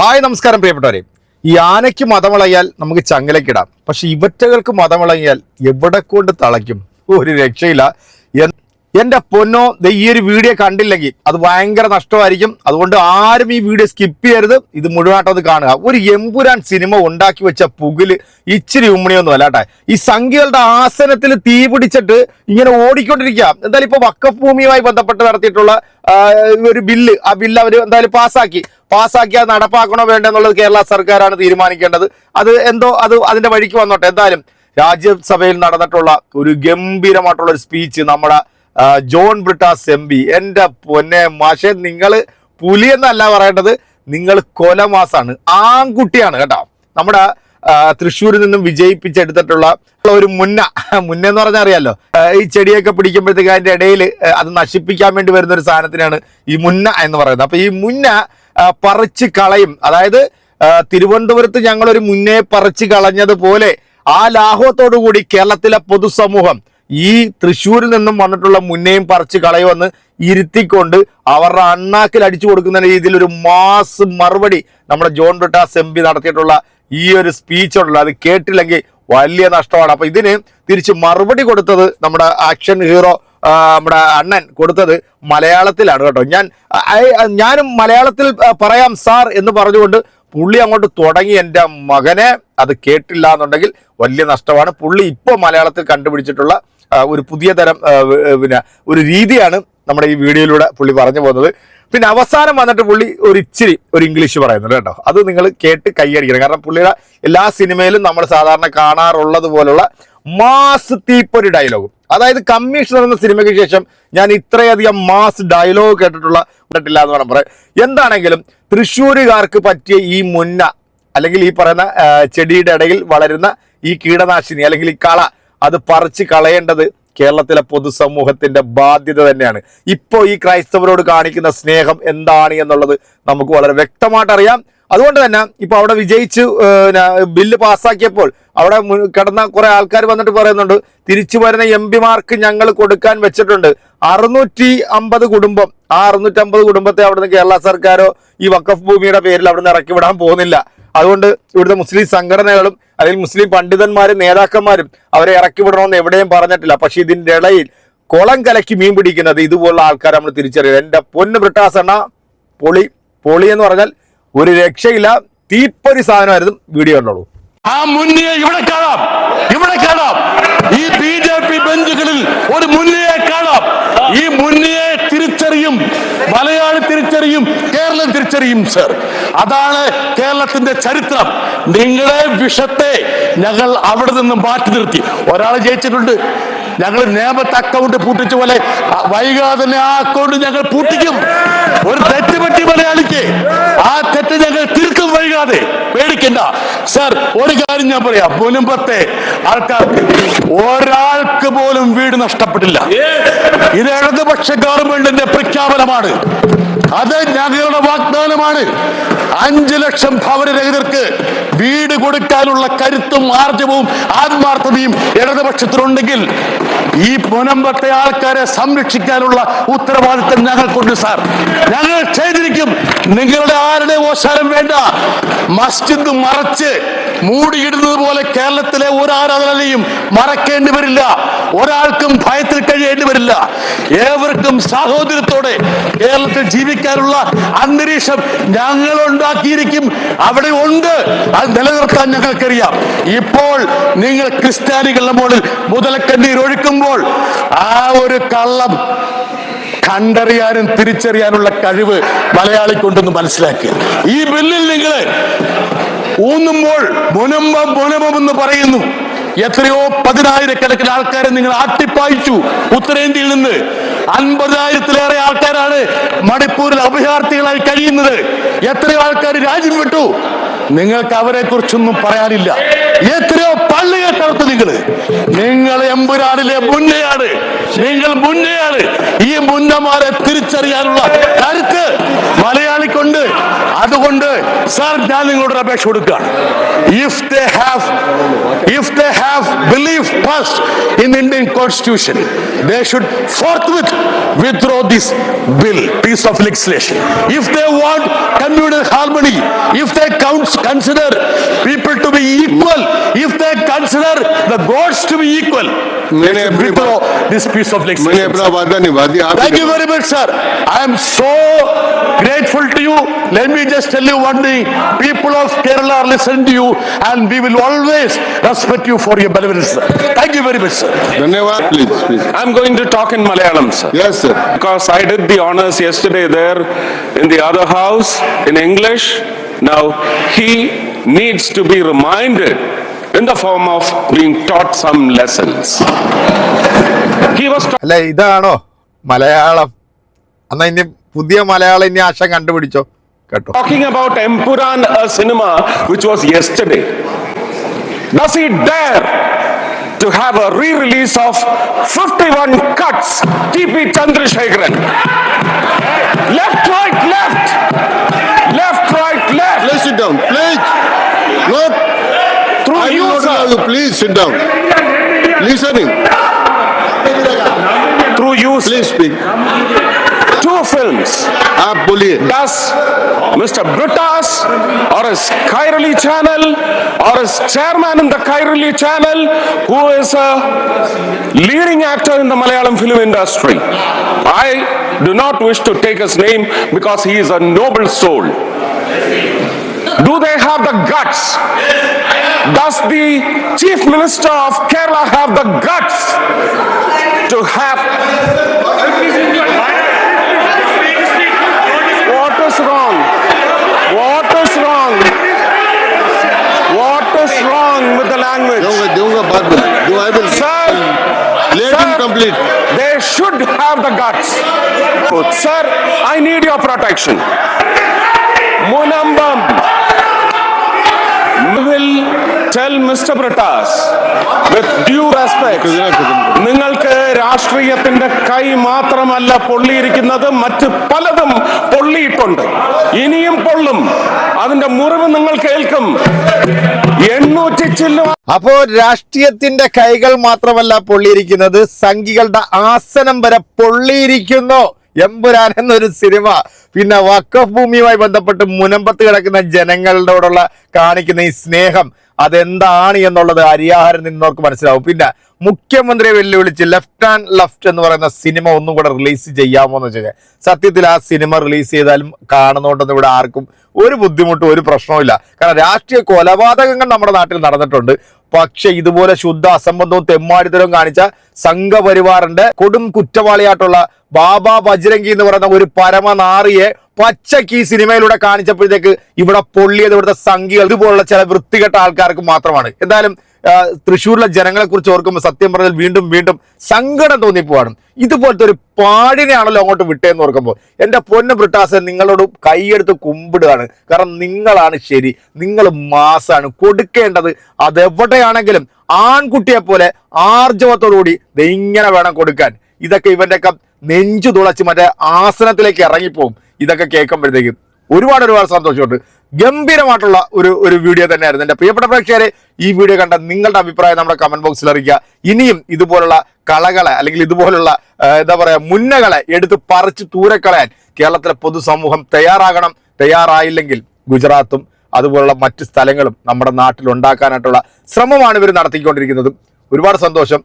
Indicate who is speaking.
Speaker 1: Hi നമസ്കാരം പ്രിയപ്പെട്ടവരെ. ഈ ആനയ്ക്ക് മതമിളകിയാൽ നമുക്ക് ചങ്ങലക്കിടാം പക്ഷെ ഇവറ്റകൾക്ക് മതമിളകിയാൽ എവിടെ കൊണ്ട് തളയ്ക്കും? ഒരു രക്ഷയില്ല. എന്റെ പൊന്നോ ഈ ഒരു വീഡിയോ കണ്ടില്ലെങ്കിൽ അത് ഭയങ്കര നഷ്ടമായിരിക്കും. അതുകൊണ്ട് ആരും ഈ വീഡിയോ സ്കിപ്പ് ചെയ്യരുത്. ഇത് മുഴുവനായിട്ടൊന്ന് കാണുക. ഒരു എമ്പുരാൻ സിനിമ ഉണ്ടാക്കി വെച്ച പുകിൽ ഇച്ചിരി ഉമ്മണിയൊന്നും അല്ല കേട്ടെ. ഈ സംഖ്യകളുടെ ആസനത്തിൽ തീ പിടിച്ചിട്ട് ഇങ്ങനെ ഓടിക്കൊണ്ടിരിക്കുക. എന്തായാലും ഇപ്പൊ വക്കഫ് ഭൂമിയുമായി ബന്ധപ്പെട്ട് നടത്തിയിട്ടുള്ള ഒരു ബില്ല് ആ ബില്ല് അവർ എന്തായാലും പാസ്സാക്കി. പാസ്സാക്കി അത് നടപ്പാക്കണോ വേണ്ടെന്നുള്ളത് കേരള സർക്കാരാണ് തീരുമാനിക്കേണ്ടത്. അത് എന്തോ അത് അതിന്റെ വഴിക്ക് വന്നോട്ടെ. എന്തായാലും രാജ്യസഭയിൽ നടന്നിട്ടുള്ള ഒരു ഗംഭീരമായിട്ടുള്ള ഒരു സ്പീച്ച് നമ്മുടെ ജോൺ ബ്രിട്ടാസ് എം പി. എന്റെ പൊന്നെ മാഷെ നിങ്ങൾ പുലിയെന്നല്ല പറയേണ്ടത്. നിങ്ങൾ കൊലമാസാണ്. ആൺകുട്ടിയാണ് കേട്ടോ. നമ്മുടെ തൃശ്ശൂരിൽ നിന്നും വിജയിപ്പിച്ചെടുത്തിട്ടുള്ള ഒരു മുന്ന. മുന്ന എന്ന് പറഞ്ഞാൽ അറിയാലോ. ഈ ചെടിയൊക്കെ പിടിക്കുമ്പോഴത്തേക്ക് അതിന്റെ ഇടയിൽ അത് നശിപ്പിക്കാൻ വേണ്ടി വരുന്ന ഒരു സാധനത്തിനാണ് ഈ മുന്ന എന്ന് പറയുന്നത്. അപ്പൊ ഈ മുന്ന പറിച്ച് കളയും. അതായത് തിരുവനന്തപുരത്ത് ഞങ്ങളൊരു മുന്നേ പറിച്ച് കളഞ്ഞതുപോലെ ആ ലാഹവത്തോടു കൂടി കേരളത്തിലെ പൊതുസമൂഹം ഈ തൃശ്ശൂരിൽ നിന്നും വന്നിട്ടുള്ള മുന്നേയും പറിച്ച് കളയുമെന്ന് ഇരുത്തിക്കൊണ്ട് അവരുടെ അണ്ണാക്കിൽ അടിച്ചു കൊടുക്കുന്ന രീതിയിൽ ഒരു മാസ് മറുപടി നമ്മുടെ ജോൺ ബ്രിട്ടാസ് എം നടത്തിയിട്ടുള്ള ഈ ഒരു സ്പീച്ച് ഉണ്ടല്ലോ. അത് കേട്ടില്ലെങ്കിൽ വലിയ നഷ്ടമാണ്. അപ്പൊ ഇതിന് തിരിച്ച് മറുപടി കൊടുത്തത് നമ്മുടെ ആക്ഷൻ ഹീറോ നമ്മുടെ അണ്ണൻ കൊടുത്തത് മലയാളത്തിലാണ് കേട്ടോ. ഞാൻ ഞാനും മലയാളത്തിൽ പറയാം സാർ എന്ന് പറഞ്ഞുകൊണ്ട് പുള്ളി അങ്ങോട്ട് തുടങ്ങി. എന്റെ മകനെ അത് കേട്ടില്ല എന്നുണ്ടെങ്കിൽ വലിയ നഷ്ടമാണ്. പുള്ളി ഇപ്പോൾ മലയാളത്തിൽ കണ്ടുപിടിച്ചിട്ടുള്ള ഒരു പുതിയ തരം പിന്നെ ഒരു രീതിയാണ് നമ്മുടെ ഈ വീഡിയോയിലൂടെ പുള്ളി പറഞ്ഞു പോകുന്നത്. പിന്നെ അവസാനം വന്നിട്ട് പുള്ളി ഒരു ഇച്ചിരി ഒരു ഇംഗ്ലീഷ് പറയുന്നുണ്ട് കേട്ടോ. അത് നിങ്ങൾ കേട്ട് കൈയടിക്കണം കാരണം പുള്ളിയുടെ എല്ലാ സിനിമയിലും നമ്മൾ സാധാരണ കാണാറുള്ളത് പോലുള്ള മാസ് തീപ്പൊരു ഡയലോഗും അതായത് കമ്മീഷണർ എന്ന സിനിമയ്ക്ക് ശേഷം ഞാൻ ഇത്രയധികം മാസ് ഡയലോഗ് കേട്ടിട്ടുള്ള കണ്ടിട്ടില്ല എന്ന് പറയാം എന്താണെങ്കിലും തൃശ്ശൂരുകാർക്ക് പറ്റിയ ഈ മുന്ന അല്ലെങ്കിൽ ഈ പറയുന്ന ചെടിയുടെ ഇടയിൽ വളരുന്ന ഈ കീടനാശിനി അല്ലെങ്കിൽ ഈ കള അത് പറിച്ച് കളയേണ്ടത് കേരളത്തിലെ പൊതുസമൂഹത്തിന്റെ ബാധ്യത തന്നെയാണ്. ഇപ്പോൾ ഈ ക്രൈസ്തവരോട് കാണിക്കുന്ന സ്നേഹം എന്താണ് എന്നുള്ളത് നമുക്ക് വളരെ വ്യക്തമായിട്ട് അറിയാം. അതുകൊണ്ട് തന്നെ ഇപ്പൊ അവിടെ വിജയിച്ച് ബില്ല് പാസ്സാക്കിയപ്പോൾ അവിടെ കിടന്ന കുറെ ആൾക്കാർ വന്നിട്ട് പറയുന്നുണ്ട് തിരിച്ചു വരുന്ന എം പിമാർക്ക് ഞങ്ങൾ കൊടുക്കാൻ വെച്ചിട്ടുണ്ട്. അറുന്നൂറ്റി അമ്പത് കുടുംബം ആ അറുന്നൂറ്റി അമ്പത് കുടുംബത്തെ അവിടുന്ന് കേരള സർക്കാരോ ഈ വക്കഫ് ഭൂമിയുടെ പേരിൽ അവിടുന്ന് ഇറക്കി വിടാൻ പോകുന്നില്ല. അതുകൊണ്ട് ഇവിടുത്തെ മുസ്ലിം സംഘടനകളും അല്ലെങ്കിൽ മുസ്ലിം പണ്ഡിതന്മാരും നേതാക്കന്മാരും അവരെ ഇറക്കി വിടണമെന്ന് എവിടെയും പറഞ്ഞിട്ടില്ല. പക്ഷേ ഇതിന്റെ ഇടയിൽ കുളം കലക്കി മീൻ പിടിക്കുന്നത് ഇതുപോലുള്ള ആൾക്കാരെ നമ്മൾ തിരിച്ചറിയുക എന്റെ പൊന്ന് ബ്രിട്ടാസെണ്ണ പൊളി പൊളി എന്ന് പറഞ്ഞാൽ ഒരു രക്ഷയില്ല. തീപ്പൊരി സാധനമായിരുന്നു വീഡിയോ കണ്ടോളൂ.
Speaker 2: ആ മുന്നിയെ ഇവിടെ കാണാം. ഇവിടെ കാണാം. ഈ ബി ജെ പി ബെഞ്ചുകളിൽ ഒരു മുന്നിയെ കാണാം. ഈ മുന്നിയെ തിരിച്ചറിയും കേരളം തിരിച്ചറിയും സർ അതാണ് കേരളത്തിന്റെ ചരിത്രം. നിങ്ങളെ വിഷത്തെ ഞങ്ങൾ അവിടെ നിന്ന് മാറ്റി നിർത്തി. ഒരാൾ ജയിച്ചിട്ടുണ്ട്. ഞങ്ങൾ നേമത്തെ അക്കൗണ്ട് പൂട്ടിച്ച പോലെ വൈകാതെ തന്നെ ആ അക്കൗണ്ട് ഞങ്ങൾ പൂട്ടിക്കും. ഒരു തെറ്റ് പറ്റി മലയാളിക്ക്. ആ തെറ്റ് ഞങ്ങൾ തീർക്കും വൈകാതെ. പേടിക്കണ്ട. സർ ഒരു കാര്യം ഞാൻ പറയാം. മുനുമ്പത്തെ ആൾക്കാർക്ക് ഒരാൾക്ക് പോലും വീട് നഷ്ടപ്പെട്ടില്ല. ഇത് ഇടതുപക്ഷ ഗവൺമെന്റിന്റെ പ്രഖ്യാപനമാണ്. അത് ഞങ്ങളുടെ വാഗ്ദാനമാണ്. അഞ്ചു ലക്ഷം ഭവനരഹിതർക്ക് വീട് കൊടുക്കാനുള്ള കരുത്തും ആർജവും ആത്മാർത്ഥതയും ഇടതുപക്ഷത്തിനുണ്ടെങ്കിൽ ഈ പുനമ്പത്തെ ആൾക്കാരെ സംരക്ഷിക്കാനുള്ള ഉത്തരവാദിത്തം ഞങ്ങൾക്കുണ്ട് സാർ. ഞങ്ങൾ ചെയ്തിരിക്കും. നിങ്ങളുടെ ആരുടെ ഓശാരം വേണ്ട. മസ്ജിദ് മറച്ച് മൂടിയിടുന്നത് പോലെ കേരളത്തിലെ ഒരു മറക്കേണ്ടി വരില്ല. ഒരാൾക്കും ഭയത്തിൽ കഴിയേണ്ടി വരില്ല. ഏവർക്കും സാഹോദര്യത്തോടെ കേരളത്തിൽ ജീവിക്കാനുള്ള അന്തരീക്ഷം ഞങ്ങൾ ഉണ്ടാക്കിയിരിക്കും അവിടെ ഉണ്ട്. അത് നിലനിർത്താൻ ഞങ്ങൾക്കറിയാം. ഇപ്പോൾ നിങ്ങൾ ക്രിസ്ത്യാനികളുടെ മുകളിൽ മുതലക്കണ്ണീർ ഒഴുക്കുമ്പോൾ ആ ഒരു കള്ളം കണ്ടറിയാനും തിരിച്ചറിയാനുള്ള കഴിവ് മലയാളിക്കുണ്ടെന്ന് മനസ്സിലാക്കുക. ഈ ബില്ലിൽ നിങ്ങൾ ഊന്നുമ്പോൾ മുനമ്പം മുനമ്പം എന്ന് പറയുന്നു. എത്രയോ പതിനായിരക്കണക്കിന് ആൾക്കാരെ നിങ്ങൾ ആട്ടിപ്പായിച്ചു ഉത്തരേന്ത്യയിൽ നിന്ന്. അൻപതിനായിരത്തിലേറെ ആൾക്കാരാണ് മണിപ്പൂരിൽ അഭയാർത്ഥികളായി കഴിയുന്നത്. എത്രയോ ആൾക്കാർ രാജ്യം വിട്ടു. നിങ്ങൾക്ക് അവരെ കുറിച്ചൊന്നും പറയാനില്ല. എത്രയോ പള്ളിയെ തകർത്ത് നിങ്ങൾ നിങ്ങൾ എമ്പുരാനിലെ മുന്നയാണ്. നിങ്ങൾ മുന്നയാണ്. ഈ മുന്നമാരെ തിരിച്ചറിയാനുള്ള കരുത്ത്. അതുകൊണ്ട് സാർ ഞാൻ നിങ്ങളോട് അപേക്ഷ കൊടുക്കുകയാണ് if they have if they have believe first in Indian constitution they should forthwith withdraw this bill piece of legislation if they want communal harmony if they consider people to be equal if consider the gods to be equal.
Speaker 3: मैंने
Speaker 2: this piece of legislation. Thank you very much, sir. I am so grateful to you. Let me just tell you one thing. People of Kerala are listening to you, and we will always respect you for your benevolence. Sir. Thank you very much, sir.
Speaker 3: Please, please. I
Speaker 4: am going to talk in Malayalam, sir.
Speaker 3: Yes, sir.
Speaker 4: Because I did the honors yesterday there in the other house in English. Now he needs to be reminded in the form of being taught some lessons. He was
Speaker 1: അല്ല ഇതാണോ മലയാളം എന്നാ ഇനി പുതിയ മലയാളം ഇനി ആശ കണ്ടുപിടിച്ചോ കേട്ടോ
Speaker 4: talking about Empuran a cinema which was yesterday. Does he dare to have a re-release of 51 cuts TP Chandrasekharan? left, right, left. Left, right, left.
Speaker 3: Place it down. Place. Look.
Speaker 4: Through
Speaker 3: I
Speaker 4: you,
Speaker 3: will not
Speaker 4: sir.
Speaker 3: Allow you please sit down listening
Speaker 4: Through you,
Speaker 3: please speak
Speaker 4: two films.
Speaker 3: आप बोलिए
Speaker 4: Does Mr. Brutas or his Kairali channel or his chairman in the Kairali channel who is a leading actor in the Malayalam film industry. I do not wish to take his name because he is a noble soul. Do they have the guts? Does the chief minister of Kerala have the guts to have? What is wrong? What is wrong? What is wrong with the language? Sir,
Speaker 3: let
Speaker 4: him
Speaker 3: complete.
Speaker 4: They should have the guts. Sir, I need your protection. Munambam. Tell Mr. Brittas with due respect. നിങ്ങൾക്ക് രാഷ്ട്രീയത്തിന്റെ കൈ മാത്രമല്ല പൊള്ളിയിരിക്കുന്നത് മറ്റ് പലതും പൊള്ളിയിട്ടുണ്ട് ഇനിയും പൊള്ളും അതിന്റെ മുറിവ് നിങ്ങൾ കേൾക്കും എണ്ണൂറ്റി ചില്ലും
Speaker 1: അപ്പോ രാഷ്ട്രീയത്തിന്റെ കൈകൾ മാത്രമല്ല പൊള്ളിയിരിക്കുന്നത് സംഘികളുടെ ആസനം വരെ പൊള്ളിയിരിക്കുന്നു എമ്പുരാൻ എന്നൊരു സിനിമ പിന്നെ വക്കഫ് ഭൂമിയുമായി ബന്ധപ്പെട്ട് മുനമ്പത്ത് കിടക്കുന്ന ജനങ്ങളോടുള്ള കാണിക്കുന്ന ഈ സ്നേഹം അതെന്താണ് എന്നുള്ളത് അരിയാഹാരം നിന്നവർക്ക് മനസ്സിലാവും. പിന്നെ മുഖ്യമന്ത്രിയെ വെല്ലുവിളിച്ച് ലെഫ്റ്റ് ആൻഡ് ലെഫ്റ്റ് എന്ന് പറയുന്ന സിനിമ ഒന്നും കൂടെ റിലീസ് ചെയ്യാമോ എന്ന് വെച്ചാൽ സത്യത്തിൽ ആ സിനിമ റിലീസ് ചെയ്താലും കാണുന്നതുകൊണ്ടൊന്നും ഇവിടെ ആർക്കും ഒരു ബുദ്ധിമുട്ടും ഒരു പ്രശ്നവുമില്ല കാരണം രാഷ്ട്രീയ കൊലപാതകങ്ങൾ നമ്മുടെ നാട്ടിൽ നടന്നിട്ടുണ്ട്. പക്ഷെ ഇതുപോലെ ശുദ്ധ അസംബന്ധവും തെമ്മാടിത്തരവും കാണിച്ച സംഘപരിവാറിന്റെ കൊടും കുറ്റവാളിയായിട്ടുള്ള ബാബ ബജ്രംഗി എന്ന് പറയുന്ന ഒരു പരമനാറിയെ പച്ചക്ക് ഈ സിനിമയിലൂടെ കാണിച്ചപ്പോഴത്തേക്ക് ഇവിടെ പൊള്ളിയത് ഇവിടുത്തെ സംഖ്യകൾ ഇതുപോലുള്ള ചില വൃത്തികെട്ട ആൾക്കാർക്ക് മാത്രമാണ്. എന്തായാലും തൃശ്ശൂരിലെ ജനങ്ങളെ കുറിച്ച് ഓർക്കുമ്പോൾ സത്യം പറഞ്ഞാൽ വീണ്ടും വീണ്ടും സങ്കടം തോന്നിപ്പോവാണ്. ഇതുപോലത്തെ ഒരു പാടിനെയാണല്ലോ അങ്ങോട്ട് വിട്ടേന്ന് ഓർക്കുമ്പോൾ. എന്റെ പൊന്ന ബ്രിട്ടാസ് നിങ്ങളോട് കൈയെടുത്ത് കുമ്പിടുകയാണ്. കാരണം നിങ്ങളാണ് ശരി നിങ്ങൾ മാസാണ് കൊടുക്കേണ്ടത്. അതെവിടെയാണെങ്കിലും ആൺകുട്ടിയെ പോലെ ആർജവത്തോടുകൂടി ഇങ്ങനെ വേണം കൊടുക്കാൻ. ഇതൊക്കെ ഇവന്റെയൊക്കെ നെഞ്ചു തുളച്ച് മറ്റേ ആസനത്തിലേക്ക് ഇറങ്ങിപ്പോവും. ഇതൊക്കെ കേൾക്കുമ്പോഴത്തേക്കും ഒരുപാട് ഒരുപാട് സന്തോഷമുണ്ട്. ഗംഭീരമായിട്ടുള്ള ഒരു ഒരു വീഡിയോ തന്നെയായിരുന്നു. എന്റെ പ്രിയപ്പെട്ട പ്രേക്ഷകരെ ഈ വീഡിയോ കണ്ട നിങ്ങളുടെ അഭിപ്രായം നമ്മുടെ കമന്റ് ബോക്സിൽ അറിയിക്കുക. ഇനിയും ഇതുപോലുള്ള കളകളെ അല്ലെങ്കിൽ ഇതുപോലുള്ള എന്താ പറയുക മുന്നകളെ എടുത്ത് പറിച്ച് തൂരക്കളയാൻ കേരളത്തിലെ പൊതുസമൂഹം തയ്യാറാകണം. തയ്യാറായില്ലെങ്കിൽ ഗുജറാത്തും അതുപോലുള്ള മറ്റ് സ്ഥലങ്ങളും നമ്മുടെ നാട്ടിൽ ഉണ്ടാക്കാനായിട്ടുള്ള ശ്രമമാണ് ഇവർ നടത്തിക്കൊണ്ടിരിക്കുന്നത്. ഒരുപാട് സന്തോഷം.